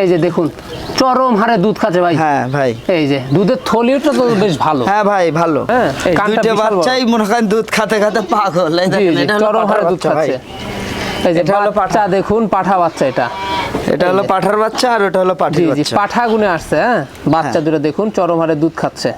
এই যে দেখুন চরম হারে দুধ খাচ্ছে ভাই। হ্যাঁ ভাই। এই যে দুধের থলিটা তো বেশ ভালো। হ্যাঁ ভাই ভালো। হ্যাঁ, দুইটা বাচ্চাই মনে করেন দুধ খেতে খেতে পাগল। চরম হারে দুধ। খাচ্ছে। এই যে বাচ্চা দেখুন পাঠা বাচ্চা এটা। এটা হলো পাঠার বাচ্চা আর ওটা হলো জি বাচ্চা। পাঠা গুনে আসছে হ্যাঁ? বাচ্চা দুটো দেখুন চরম হারে দুধ খাচ্ছে।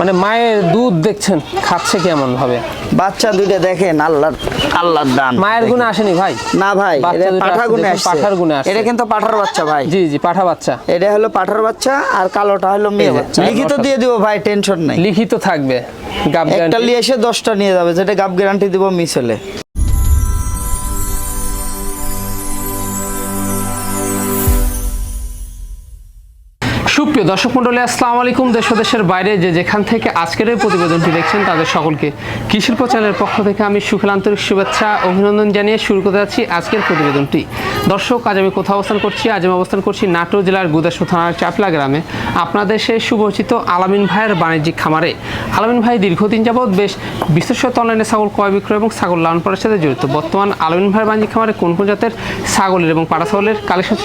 মানে মায়ের দুধ দেখছেন খাচ্ছে কেমন ভাবে? বাচ্চা দুইটা দেখেন আল্লাহর আল্লাহর দান। মায়ের গুণে আসেনি ভাই? না ভাই এটা পাঠা গুনে আসছে পাঠার গুণে আসছে। এটা কিন্তু পাঠার বাচ্চা ভাই। জি জি পাঠা বাচ্চা। এটা হলো পাঠার বাচ্চা আর কালোটা হলো মেয়ে বাচ্চা। লিখিত দিয়ে দিব ভাই টেনশন নাই। লিখিত থাকবে। গাব গ্যারান্টি একটা নিয়ে এসে দশটা নিয়ে যাবে যেটা গাব গ্যারান্টি দিব মিস হলে। সুপ্রিয় দর্শক মন্ডলী আসসালামু আলাইকুম। দেশ দেশের বাইরে যে যেখান থেকে আজকের এই প্রতিবেদনটি দেখছেন, তাদের সকলকে কৃষির প্রচারের পক্ষ থেকে আমি সুখেল আন্তরিক শুভেচ্ছা, অভিনন্দন জানিয়ে শুরু করতে যাচ্ছি আজকের প্রতিবেদনটি। দর্শক, আজ আমি কোথাও অবস্থান করছি? আজ আমি অবস্থান করছি নাটোর জেলার গুদাসু থানার চাপলা গ্রামে। আপনাদের সেই সুপরিচিত আলামিন ভাইয়ের বাণিজ্যিক খামারে। আলামিন ভাই দীর্ঘদিন যাবৎ বেশ বিশেষত অনলাইনে ছাগল ক্রয় বিক্রয় এবং ছাগল লালন পালনের সাথে জড়িত। বর্তমান আলামিন ভাইয়ের বাণিজ্যিক খামারে কোন কোন জাতের ছাগলের এবং পাড়া ছাগলের কালেকশন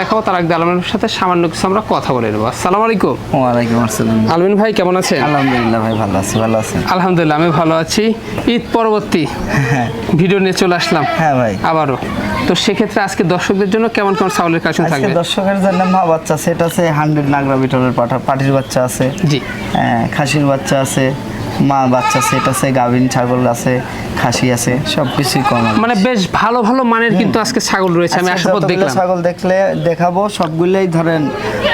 দেখাবো তার আগে আলামিনের সাথে সামান্য কিছু আমরা কথা বলে নেব। আসসালামু আলাইকুম। ওয়ালাইকুম আসসালাম। আলমিন ভাই কেমন আছেন? আলহামদুলিল্লাহ ভাই ভালো আছি ভালো আছেন? আলহামদুলিল্লাহ আমি ভালো আছি। ঈদ পরবর্তী ভিডিও নিয়ে চলে আসলাম। হ্যাঁ ভাই। আবারও। তো সেক্ষেত্রে আজকে দর্শকদের জন্য কেমন কেমন ছাগলের কালেকশন থাকবে? দর্শকের জন্য মা বাচ্চা সেট আছে হান্ড্রেড নাগরা বিটলের পাঠা পাটির বাচ্চা আছে। জি। হ্যাঁ, খাসির বাচ্চা আছে মা বাচ্চা সেট আছে গাভিন ছাগল আছে খাসি আছে সব কিছুই কম মানে বেশ ভালো ভালো মানের কিন্তু আজকে ছাগল রয়েছে আমি আসার দেখলাম। ছাগল দেখলে দেখাবো সবগুলোই ধরেন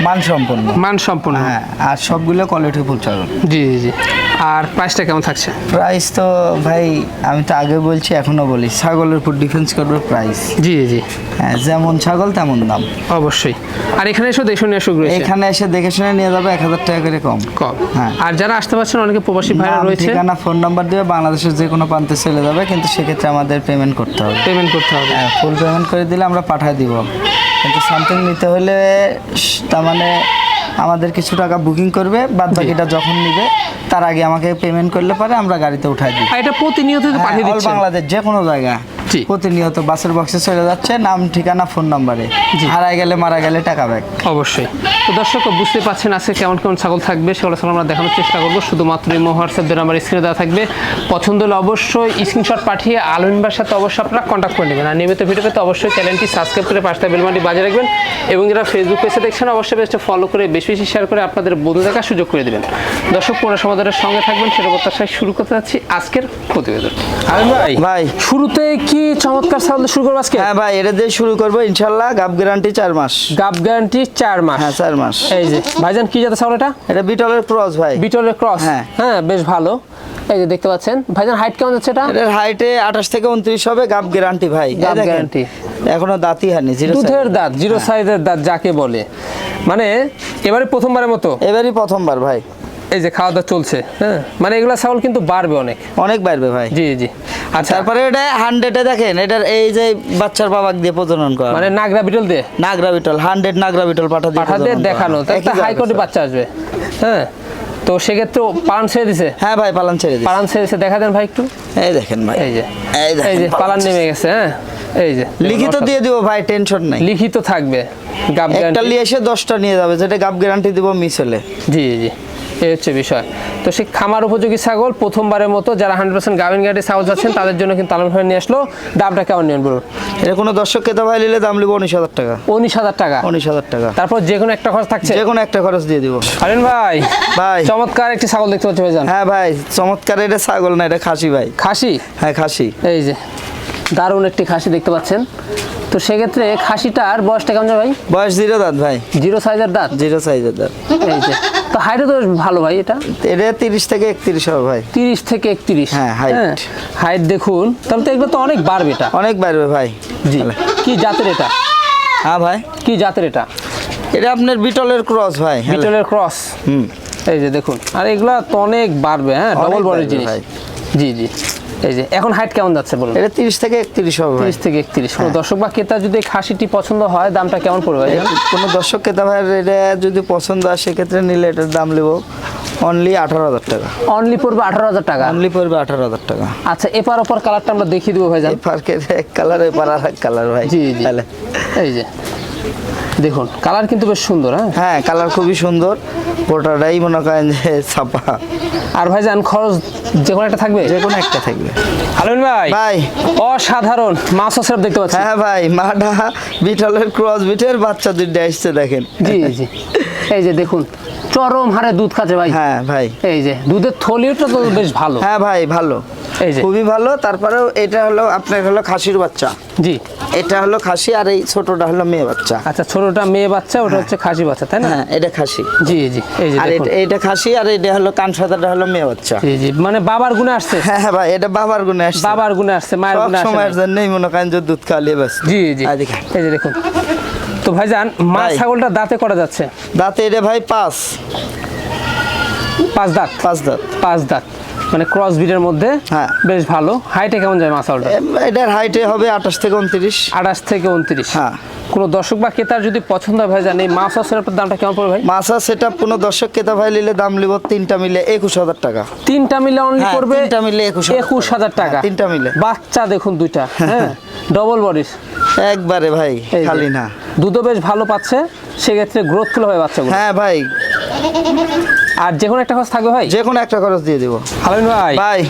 মান সম্পন্ন মান সম্পূর্ণ হ্যাঁ আর সবগুলো কোয়ালিটি ফুল ছাগল জি জি জি। আর প্রাইসটা কেমন থাকছে? প্রাইস তো ভাই আমি তো আগে বলছি এখনও বলি ছাগলের উপর ডিফেন্স করবে প্রাইস জি জি। হ্যাঁ যেমন ছাগল তেমন দাম। অবশ্যই। আর এখানে এসে দেখে শুনে সুখ রয়েছে এখানে এসে দেখে শুনে নিয়ে যাবে এক হাজার টাকা করে কম। কম। হ্যাঁ। আর যারা আসতে পারছেন অনেকে প্রবাসী ভাইরা রয়েছে। ঠিকানা ফোন নাম্বার দিয়ে বাংলাদেশের যে কোনো প্রান্তে চলে যাবে কিন্তু সেক্ষেত্রে আমাদের পেমেন্ট করতে হবে। পেমেন্ট করতে হবে। হ্যাঁ ফুল পেমেন্ট করে দিলে আমরা পাঠিয়ে দিব। কিন্তু সামথিং নিতে হলে তার মানে আমাদের কিছু টাকা বুকিং করবে বাদ বাকিটা যখন নিবে তার আগে আমাকে পেমেন্ট করলে পরে আমরা গাড়িতে উঠাই দিই। এটা প্রতিনিয়ত পাঠিয়ে দিচ্ছি বাংলাদেশ যে কোনো জায়গা। প্রতিনিয়ত বাসের বক্সে চলে যাচ্ছে নাম ঠিকানা ফোন নাম্বারে জি। হারাই গেলে মারা গেলে টাকা ব্যাক। অবশ্যই। তো দর্শক বুঝতে পারছেন আজকে কেমন কেমন ছাগল থাকবে সেগুলো ছাগল আমরা দেখানোর চেষ্টা করব। শুধুমাত্র এই হোয়াটসঅ্যাপ দিয়ে আমার স্ক্রিনে দেওয়া থাকবে। পছন্দ হলে অবশ্যই স্ক্রিনশট পাঠিয়ে আলমিনবার সাথে অবশ্যই আপনারা কন্ট্যাক্ট করে নেবেন। আর নিয়মিত ভিডিও পেতে অবশ্যই চ্যানেলটি সাবস্ক্রাইব করে পাশটা বেলমাটি বাজে রাখবেন। এবং যারা ফেসবুক পেজে দেখছেন অবশ্যই পেজটা ফলো করে বেশি বেশি শেয়ার করে আপনাদের বন্ধু দেখার সুযোগ করে দেবেন। দর্শক পুরো সমাধানের সঙ্গে থাকবেন সেটা প্রত্যাশায় শুরু করতে যাচ্ছি আজকের প্রতিবেদন। ভাই। ভাই শুরুতে কি চমৎকার ছাগল শুরু করব আজকে? হ্যাঁ ভাই এটা দিয়ে শুরু করব গাব গ্যারান্টি মাস। গাব গ্যারান্টি মাস। হ্যাঁ মাস। এই যে ভাইজান কি জাতের এটা? এটা বিটলের ক্রস ভাই। বিটলের ক্রস হ্যাঁ। হ্যাঁ বেশ ভালো। এই যে দেখতে পাচ্ছেন ভাইজান হাইট কেমন যাচ্ছে এটা? এটার হাইটে আঠাশ থেকে উনত্রিশ হবে গাব গ্যারান্টি ভাই। গাব guarantee। এখনও দাঁতই হয়নি জিরো দুধের দাঁত জিরো সাইজের দাঁত যাকে বলে। মানে এবারে প্রথমবারের মতো? এবারই প্রথমবার ভাই। এই যে খাওয়া দাওয়া চলছে হ্যাঁ? মানে এগুলা ছাগল কিন্তু বাড়বে অনেক। অনেক বাড়বে ভাই। জি জি। আচ্ছা তারপরে এটা হান্ড্রেডে দেখেন এটার এই যে বাচ্চার বাবাক দিয়ে প্রজনন করা। মানে নাগরা বিটল দিয়ে? নাগরা বিটল হান্ড্রেড নাগরা বিটল পাঠা দিয়ে প্রজনন করা। দেখানো তো একটা একই হাই কোয়ালিটি বাচ্চা আসবে হ্যাঁ? তো সেক্ষেত্রে পালান ছেড়ে দিছে? হ্যাঁ ভাই পালান ছেড়ে দিস পালান ছেড়ে দিছে দেখা দেন ভাই একটু। এই দেখেন ভাই। এই যে এই যে পালান নেমে গেছে হ্যাঁ? এই যে লিখিত দিয়ে দিব ভাই টেনশন নাই। লিখিত থাকবে গাব গ্যারান্টি একটা নিয়ে এসে দশটা নিয়ে যাবে যেটা গাব গ্যারান্টি দিব মিস হলে। জি জি। এই হচ্ছে বিষয়। তো সেই খামার উপযোগী ছাগল প্রথমবারের মতো যারা হান্ড্রেড পার্সেন্ট গাভিন গাড়ি ছাগল যাচ্ছেন তাদের জন্য কিন্তু আলম ভাই নিয়ে আসলো দামটা কেমন নেবেন বলুন? এটা কোনো দর্শক খেতে ভাই নিলে দাম লিব উনিশ হাজার টাকা। উনিশ হাজার টাকা। উনিশ হাজার টাকা। তারপর যে কোনো একটা খরচ থাকছে? যে কোনো একটা খরচ দিয়ে দিব। আলেন ভাই। ভাই। চমৎকার একটি ছাগল দেখতে পাচ্ছি ভাইজান। হ্যাঁ ভাই চমৎকার এটা ছাগল না এটা খাসি ভাই। খাসি? হ্যাঁ খাসি। এই যে দারুণ একটি খাসি দেখতে পাচ্ছেন। তো সেক্ষেত্রে খাসিটার বয়সটা কেমন ভাই? বয়স জিরো দাঁত ভাই। জিরো সাইজের দাঁত? জিরো সাইজের দাঁত। এই যে তো হাইটে তো ভালো ভাই এটা? এটা তিরিশ থেকে একত্রিশ হবে ভাই। তিরিশ থেকে একত্রিশ। হ্যাঁ, হাইট হাইট দেখুন। তাহলে তো এগুলো তো অনেক বাড়বে এটা। অনেক বাড়বে ভাই। জি। কি জাতের এটা? হ্যাঁ ভাই। কি জাতের এটা? এটা আপনার বিটলের ক্রস ভাই হ্যাঁ। বিটলের ক্রস। হুম। এই যে দেখুন। আর এগুলা তো অনেক বাড়বে হ্যাঁ ডবল বডির জিনিস। জি জি। এই যে এখন হাইট কেমন যাচ্ছে বলুন? এটা তিরিশ থেকে একত্রিশ হবে ভাই। তিরিশ থেকে একত্রিশ হ্যাঁ। কোনো দর্শক বা ক্রেতা যদি খাসিটি পছন্দ হয় দামটা কেমন পড়বে ভাই? কোনো দর্শক ক্রেতা ভাইয়ের এটা যদি পছন্দ হয় সেক্ষেত্রে নিলে এটার দাম নেব অনলি আঠারো হাজার টাকা। অনলি পড়বে আঠারো হাজার টাকা? অনলি পড়বে আঠারো হাজার টাকা। আচ্ছা এপার ওপর কালারটা আমরা দেখিয়ে দেবো ভাই এই পার্কের এক কালার এপার আর এক কালার ভাই। জি জি। তাহলে। এই যে। দেখুন কালার কিন্তু বেশ সুন্দর হ্যাঁ? হ্যাঁ কালার খুবই সুন্দর। গোটাটাই মনে করেন যে ছাপা। আর ভাইজান খরচ যে কোনো একটা থাকবে? যে কোনো একটা থাকবে। আলমিন ভাই ভাই। অসাধারণ মাছ সিরাপ দেখতে পাচ্ছি। হ্যাঁ ভাই মাটা বিটলের ক্রস বিটের বাচ্চা দুইটা এসছে দেখেন। জি জি এই যে দেখুন চরম হারে দুধ খাচ্ছে ভাই। হ্যাঁ ভাই। এই যে দুধের থলিটা তো বেশ ভালো। হ্যাঁ ভাই ভালো। খুবই ভালো তারপরেও এটা হলো আপনার হলো খাসির বাচ্চা। জি। এটা হলো খাসি আর এই ছোটটা হলো মেয়ে বাচ্চা। আচ্ছা ছোটটা মেয়ে বাচ্চা ওটা হচ্ছে খাসি বাচ্চা তাই না? হ্যাঁ এটা খাসি। জি জি এই যে আর দেখুন। এটা এটা খাসি আর এটা হলো কান সাদাটা হলো মেয়ে বাচ্চা। জি জি মানে বাবার গুণে আসছে। হ্যাঁ হ্যাঁ ভাই এটা বাবার গুণে আসছে। বাবার গুণে আসছে মায়ের গুণে আসছে সময়ের। জন্যই মনে করেন যে দুধ খাওয়ালিয়ে ব্যাস জি জি। এই যে দেখুন। তো ভাইজান মা ছাগলটা দাঁতে করা যাচ্ছে? দাঁতে এটা ভাই পাঁচ। পাঁচ দাঁত? পাঁচ দাঁত। পাঁচ দাঁত। মানে ক্রস বিটের মধ্যে হ্যাঁ। বেশ ভালো। হাইটে কেমন যায় মাছালটা এম, এটার হাইটে হবে আঠাশ থেকে উনত্রিশ। আঠাশ থেকে উনত্রিশ। হ্যাঁ। কোনো দর্শক বা ক্রেতার যদি পছন্দ হয় এই মাছ সিরাপটার দামটা কেমন পড়বে ভাই? মাছা সেটা কোনো দর্শক কেতা ভাই নিলে দাম লিব তিনটা মিলে একুশ হাজার টাকা। তিনটা মিলে অনলি হ্যাঁ, পড়বে তিনটা মিলে 21,000 একুশ হাজার টাকা। হ্যাঁ, তিনটা মিলে। বাচ্চা দেখুন দুইটা হ্যাঁ ডবল বডির একবারে ভাই খালি না। দুধও বেশ ভালো পাচ্ছে সেক্ষেত্রে গ্রোথফুল হবে বাচ্চাগুলো হ্যাঁ ভাই। আর যে কোনো একটা খরচ থাকবে ভাই? যে কোনো একটা খরচ দিয়ে দিব। হালিম ভাই ভাই।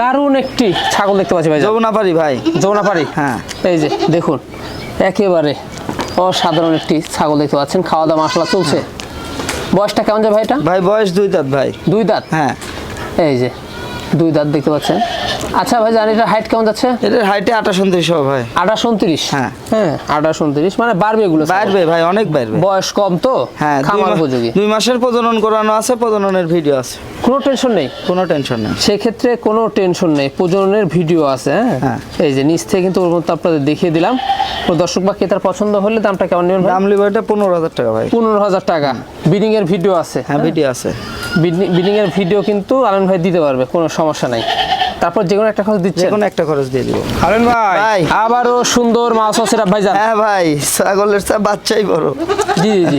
দারুণ একটি ছাগল দেখতে পাচ্ছি ভাই। পারি ভাই। যমুনা পারি হ্যাঁ। এই যে দেখুন একেবারে অসাধারণ একটি ছাগল দেখতে পাচ্ছেন। খাওয়া দাওয়া মশলা চলছে। বয়সটা কেমন যায় ভাই এটা? ভাই বয়স দুই দাঁত ভাই। দুই দাঁত? হ্যাঁ। এই যে দুই দাঁত দেখতে পাচ্ছেন। আচ্ছা ভাই জানি এটা হাইট কেমন যাচ্ছে? এটার হাইটে আঠাশ উনত্রিশ হবে ভাই। আঠাশ উনত্রিশ? হ্যাঁ। হ্যাঁ আঠাশ উনত্রিশ। মানে বাড়বে এগুলো। বাড়বে ভাই অনেক বাড়বে। বয়স কম তো হ্যাঁ খামার উপযোগী। দুই মাসের প্রজনন করানো আছে প্রজননের ভিডিও আছে। কোনো টেনশন নেই? কোনো টেনশন নেই। সেক্ষেত্রে কোনো টেনশন নেই। প্রজননের ভিডিও আছে হ্যাঁ? হ্যাঁ। এই যে নিচ থেকে কিন্তু ওর মধ্যে আপনাদের দেখিয়ে দিলাম। দর্শক বা ক্রেতার পছন্দ হলে দামটা কেমন নেবেন দাম লিব এটা পনেরো হাজার টাকা ভাই। পনেরো হাজার টাকা। বিডিং এর ভিডিও আছে। হ্যাঁ ভিডিও আছে। বিডিং এর ভিডিও কিন্তু আলম ভাই দিতে পারবে কোনো সমস্যা নাই। তারপর যে কোনো একটা খরচ যে দিচ্ছে কোনো একটা খরচ দিয়ে দিব। আলম ভাই ভাই। আবারও সুন্দর মাছ সিরাপ ভাই জান হ্যাঁ ভাই ছাগলের চা বাচ্চাই বড়। জি জি জি।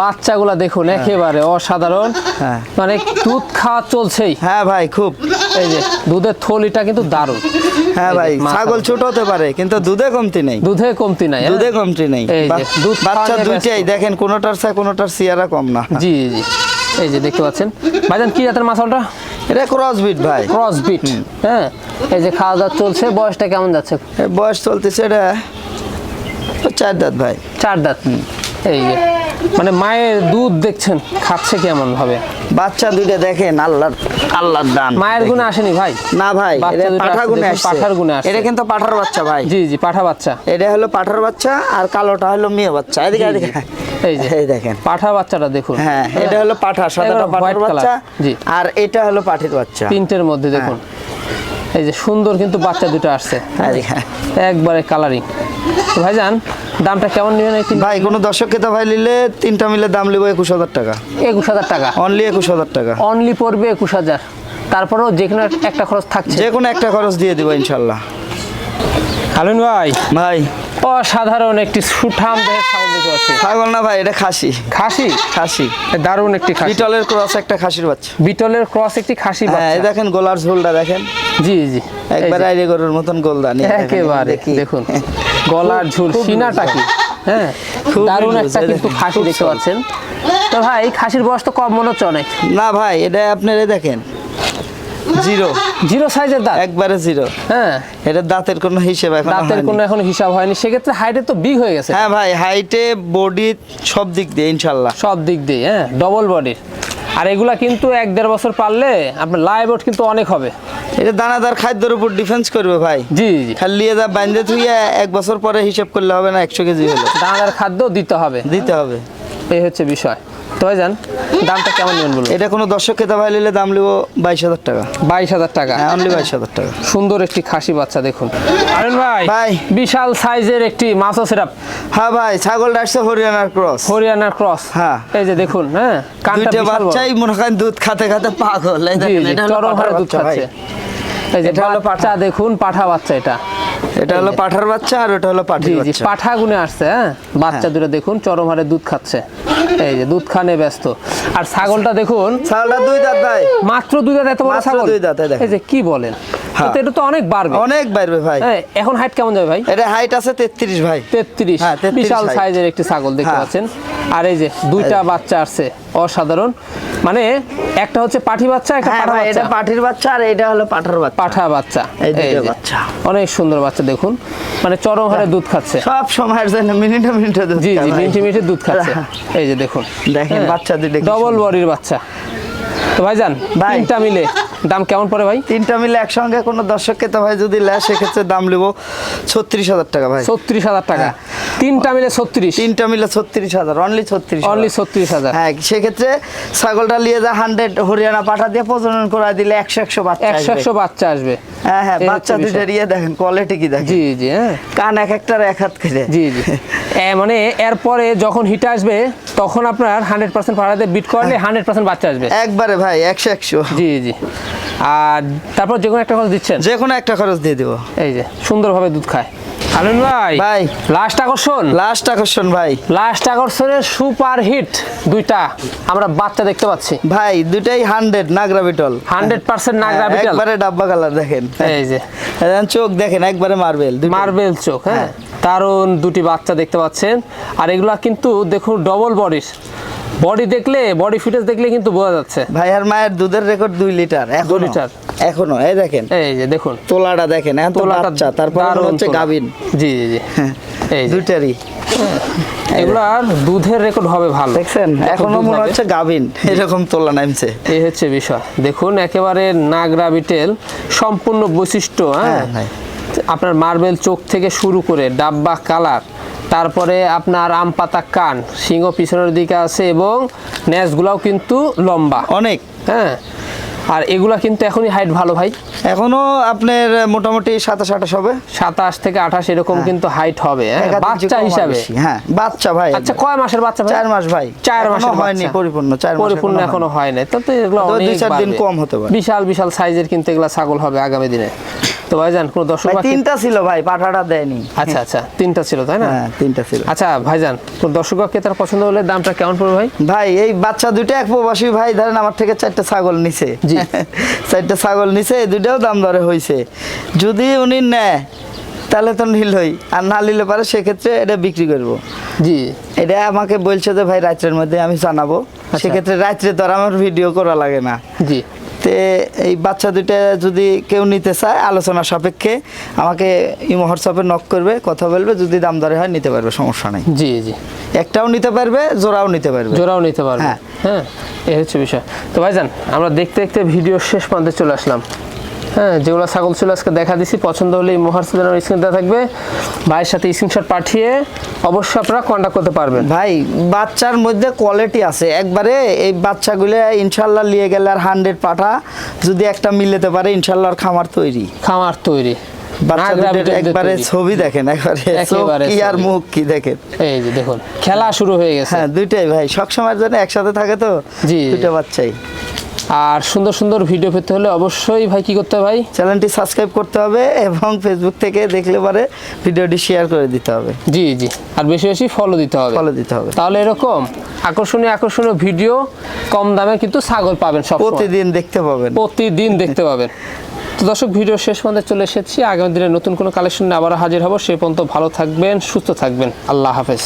বাচ্চাগুলা দেখুন একেবারে অসাধারণ। হ্যাঁ। মানে দুধ খাওয়া চলছেই। হ্যাঁ ভাই খুব। এই যে দুধের থলিটা কিন্তু দারুণ। হ্যাঁ ভাই ছাগল ছোট হতে পারে কিন্তু দুধে কমতি নেই। দুধে কমতি নাই হ্যাঁ? দুধে কমতি নেই। এই যে, দুধ বাচ্চা দুইটাই দেখেন কোনোটার চা কোনোটার সিয়ারা কম না। জি জি এই যে দেখতে পাচ্ছেন। ভাইজান কি জাতের মাছলটা? এটা ক্রস বিট ভাই। ক্রস বিট হ্যাঁ? এই যে খাওয়া দাওয়া চলছে বয়সটা কেমন যাচ্ছে? বয়স চলতেছে এটা চার দাঁত ভাই। চার দাঁত। এই যে মানে মায়ের দুধ দেখছেন খাচ্ছে কেমন ভাবে? বাচ্চা দুইটা দেখেন আল্লাহর আল্লাহর দান। মায়ের গুণে আসেনি ভাই? না ভাই বাচ্চা এটা দুটো পাঠা আসছে, গুনে দেখুন, আসছে। পাঠার গুণে আসছে। এটা কিন্তু পাঠার বাচ্চা ভাই। জি জি পাঠা বাচ্চা। এটা হলো পাঠার বাচ্চা আর কালোটা হলো মেয়ে বাচ্চা। এদিকে। এদিকে। এই যে। এই দেখেন। পাঠা বাচ্চাটা দেখুন। হ্যাঁ এটা হলো পাঠা সাদাটা পাঠার বাচ্চা। জি। আর এটা হলো পাঠির বাচ্চা। তিনটের মধ্যে দেখুন। এই যে সুন্দর কিন্তু বাচ্চা দুটো আসছে। হ্যাঁ, দেখেন। একবারে কালারিং তো ভাইজান দামটা কেমন নিবেন ভাই কোনো দর্শক তো ভাই নিলে তিনটা মিলে দাম নেব একুশ হাজার টাকা। একুশ হাজার টাকা? অনলি একুশ হাজার টাকা। অনলি পড়বে একুশ হাজার। তারপরেও যে কোনো একটা খরচ থাকছে। যে কোনো একটা খরচ দিয়ে দেবো ইনশাল্লাহ। হালুন ভাই। ভাই। অসাধারণ একটি সুঠাম দেহের ছাগল দেখতে পাচ্ছি। ছাগল না ভাই এটা খাসি। খাসি? খাসি। দারুণ একটি খাসি। বিটলের ক্রস একটা খাসির বাচ্চা। বিটলের ক্রস একটি খাসি হ্যাঁ দেখেন গোলার ঝোলটা দেখেন। জি জি। একবার আইরে গরুর মতন গোলদানি একেবারে দেখুন। গলার ঝুল সিনাটা কি? হ্যাঁ দারুণ একটা কিন্তু খাসি দেখতে পাচ্ছেন। তো ভাই খাসির বয়স তো কম মনে হচ্ছে অনেক। না ভাই এটা আপনার দেখেন। জিরো। জিরো সাইজের দাঁত? একবারে জিরো। হ্যাঁ। এটা দাঁতের কোনো হিসেব এখন দাঁতের কোনো এখন হিসাব হয়নি। সেক্ষেত্রে হাইটে তো বিগ হয়ে গেছে। হ্যাঁ ভাই হাইটে বডি সব দিক দিয়ে ইনশাল্লাহ সব দিক দিয়ে হ্যাঁ ডবল বডির আর এগুলা কিন্তু এক দেড় বছর পারলে আপনার লাইভ কিন্তু অনেক হবে। এটা দানাদার খাদ্যের উপর ডিফেন্স করবে ভাই। জি জি। খালি যা বান্ধে থুইয়া এক বছর পরে হিসাব করলে হবে না একশো কেজি হলো। দানাদার খাদ্য দিতে হবে। দিতে হবে। এই হচ্ছে বিষয়। তো যান দামটা কেমন নেবেন বলুন? এটা কোনো দর্শক খেতে ভাই নিলে দাম লিবো বাইশ হাজার টাকা। বাইশ হাজার টাকা। হ্যাঁ অনলি বাইশ হাজার টাকা। সুন্দর একটি খাসি বাচ্চা দেখুন। আরেন ভাই ভাই। বিশাল সাইজের একটি সিরাপ হ্যাঁ ভাই ছাগলটা আসছে হরিয়ানার ক্রস। হরিয়ানার ক্রস। হ্যাঁ। এই যে দেখুন হ্যাঁ কানটা দুইটা বিশাল বড়। বাচ্চাই মনে করেন দুধ খাতে খাতে পাগল। এই জি দেখেন, জি এটা হলো চরম পাঠার হারে দুধ বাচ্চা ভাই। খাচ্ছে এই যে এটা হলো বাচ্চা দেখুন পাঠা বাচ্চা এটা। এটা হলো পাঠার বাচ্চা আর ওটা হলো পাঠির বাচ্চা। পাঠা গুনে আসছে হ্যাঁ? বাচ্চা দুটো দেখুন চরম হারে দুধ খাচ্ছে। এই যে দুধ খানে ব্যস্ত। আর ছাগলটা দেখুন। ছাগলটা দুই দাঁত ভাই। মাত্র দুই দাঁত এত বড় ছাগল। দুই দাঁত, এই। যে কি বলেন? হ্যাঁ। তো এটা তো অনেক বাড়বে। অনেক বাড়বে ভাই। হ্যাঁ এখন হাইট কেমন যাবে ভাই? এটা হাইট আছে তেত্রিশ ভাই। হ্যাঁ, 33 বিশাল সাইজের একটি ছাগল দেখতে হ্যাঁ। পাচ্ছেন। আর এই যে দুইটা বাচ্চা আসছে অসাধারণ। মানে একটা হচ্ছে পাঠি বাচ্চা একটা হ্যাঁ পাঠা বাচ্চা এটা পাঠির বাচ্চা আর এটা হলো পাঠার বাচ্চা। পাঠা বাচ্চা। এই দুটো বাচ্চা। অনেক সুন্দর বাচ্চা দেখুন। মানে চরম হারে দুধ খাচ্ছে। সব সময়ের জন্য মিনিটে মিনিটে দুধ জি জি। মিনিটে মিনিটে দুধ খাচ্ছে। এই যে দেখুন। দেখেন বাচ্চা দুটো ডবল বডির বাচ্চা। তো ভাইজান ভাই। তিনটা মিলে দাম কেমন পড়ে ভাই? তিনটা মিলে একসঙ্গে কোনো দর্শককে তো ভাই যদি লেয় সেক্ষেত্রে দাম নেব ছত্রিশ হাজার টাকা ভাই। ছত্রিশ হাজার টাকা। হ্যাঁ। তিনটা মিলে ছত্রিশ। তিনটা মিলে ছত্রিশ হাজার অনলি ছত্রিশ অনলি ছত্রিশ হাজার। হ্যাঁ সেক্ষেত্রে ছাগলটা নিয়ে যা হান্ড্রেড হরিয়ানা পাঠা দিয়ে প্রজনন করা দিলে একশো একশো বাচ্চা একশো একশো বাচ্চা আসবে। হ্যাঁ হ্যাঁ বাচ্চা দুইটা ইয়ে দেখেন কোয়ালিটি কি দেখেন। জি জি হ্যাঁ। কান এক একটার এক হাত করে। জি জি। মানে এরপরে যখন হিট আসবে তখন আপনার হান্ড্রেড পার্সেন্ট ভাড়াতে বিট করলে হান্ড্রেড পার্সেন্ট বাচ্চা আসবে। একবারে ভাই একশো একশো। জি জি। আর তারপর যে কোনো একটা কথা দিচ্ছেন? যে কোনো একটা খরচ দিয়ে দিব। এই যে সুন্দরভাবে দুধ খায়। আলুন ভাই ভাই। লাস্ট আকর্ষণ? লাস্ট আকর্ষণ ভাই। লাস্ট আকর্ষণের সুপার হিট দুইটা আমরা বাচ্চা দেখতে পাচ্ছি। ভাই দুইটাই hundred Nagra Beetal. Hundred percent Nagra Beetal. একবারে ডাব্বা কালার দেখেন। এই যে। দেখেন চোখ দেখেন একবারে মার্বেল মার্বেল চোখ হ্যাঁ। দারুণ দুটি বাচ্চা দেখতে পাচ্ছেন। আর এগুলা কিন্তু দেখুন ডবল বডির বডি দেখলে বডি ফিটনেস দেখলে কিন্তু বোঝা যাচ্ছে। ভাই আর মায়ের দুধের রেকর্ড দুই লিটার এখনও। লিটার। এখনও এই দেখেন। এই যে দেখুন। তোলাটা দেখেন এখন তোলাটা বাচ্চা তারপর হচ্ছে। গাবিন জি জি জি। এই যে। দুইটারই। এগুলার দুধের রেকর্ড হবে ভালো। দেখছেন? এখনও মনে হচ্ছে গাবিন এরকম তোলা নামছে। এই হচ্ছে বিষয়। দেখুন একেবারে নাগরা বিটেল। সম্পূর্ণ বৈশিষ্ট্য হ্যাঁ? হ্যাঁ, ভাই। আপনার মার্বেল চোখ থেকে শুরু করে ডাব্বা কালার তারপরে আপনার আম পাতা কান সিংহ পিছনের দিকে আছে এবং ন্যাসগুলাও কিন্তু লম্বা। অনেক। হ্যাঁ আর এগুলা কিন্তু এখনই হাইট ভালো ভাই। এখনও আপনার মোটামুটি সাতাশ আঠাশ হবে। সাতাশ থেকে আঠাশ এরকম কিন্তু হাইট হবে হ্যাঁ? বাচ্চা হিসাবে। হ্যাঁ বাচ্চা ভাই। আচ্ছা কয় মাসের বাচ্চা চার মাস ভাই। চার মাসের হয়নি পরিপূর্ণ চার পরিপূর্ণ এখনও হয় নাই তো তো এগুলো দুই চার দিন কম হতে পারে। বিশাল বিশাল সাইজের কিন্তু এগুলা ছাগল হবে আগামী দিনে। তো ভাইজান কোন দর্শক তিনটা ছিল ভাই পাঠাটা দেয়নি। আচ্ছা আচ্ছা তিনটা ছিল তাই না? হ্যাঁ তিনটা ছিল। আচ্ছা ভাইজান কোন দর্শক কে তার পছন্দ হলে দামটা কেমন পড়বে ভাই? ভাই এই বাচ্চা দুটো এক প্রবাসী ভাই ধরেন আমার থেকে চারটা ছাগল নিছে। জি। চারটা ছাগল নিছে এই দুটাও দাম দরে হয়েছে যদি উনি নেয় তাহলে তো নিলই আর না নিলে পারে সেক্ষেত্রে এটা বিক্রি করব। জি। এটা আমাকে বলছে যে ভাই রাত্রের মধ্যে আমি জানাব। আচ্ছা। সেক্ষেত্রে রাত্রে তো আমার ভিডিও করা লাগে না। জি। তে এই বাচ্চা দুইটা যদি কেউ নিতে চায় আলোচনা সাপেক্ষে আমাকে ইমো হোয়াটসঅ্যাপে নক করবে কথা বলবে যদি দাম দরে হয় নিতে পারবে সমস্যা নাই। জি জি। একটাও নিতে পারবে জোড়াও নিতে পারবে। জোড়াও নিতে পারবে। হ্যাঁ। হ্যাঁ এই হচ্ছে বিষয়। তো ভাইজান আমরা দেখতে দেখতে ভিডিও শেষ প্রান্তে চলে আসলাম। হ্যাঁ যেগুলো ছাগল ছিল আজকে দেখা দিছি পছন্দ হলে এই মোহার সিলের স্ক্রিন দেওয়া থাকবে। ভাইয়ের সাথে স্ক্রিনশট পাঠিয়ে অবশ্যই আপনারা কন্ট্যাক্ট করতে পারবেন। ভাই বাচ্চার মধ্যে কোয়ালিটি আছে। একবারে এই বাচ্চাগুলো ইনশাল্লাহ নিয়ে গেলে আর হান্ড্রেড পাঠা যদি একটা মিলেতে পারে ইনশাল্লাহ খামার তৈরি। খামার তৈরি। একবারে ছবি দেখেন একবারে কি আর মুখ কি দেখেন। এই যে দেখুন খেলা শুরু হয়ে গেছে। হ্যাঁ দুইটাই ভাই সবসময়ের জন্য একসাথে থাকে তো? জি। দুইটা বাচ্চাই। আর সুন্দর সুন্দর ভিডিও পেতে হলে অবশ্যই ভাই কি করতে হবে ভাই? চ্যানেলটি সাবস্ক্রাইব করতে হবে এবং ফেসবুক থেকে দেখলে পরে ভিডিওটি শেয়ার করে দিতে হবে। জি জি। আর বেশি বেশি ফলো দিতে হবে। ফলো দিতে হবে। তাহলে এরকম আকর্ষণীয় আকর্ষণীয় ভিডিও কম দামে কিন্তু ছাগল পাবেন সব প্রতিদিন দেখতে পাবেন। প্রতিদিন দেখতে পাবেন। তো দর্শক ভিডিও শেষ পর্যন্ত চলে এসেছি। আগামী দিনে নতুন কোনো কালেকশন নিয়ে আবার হাজির হব। সে পর্যন্ত ভালো থাকবেন সুস্থ থাকবেন। আল্লাহ হাফেজ।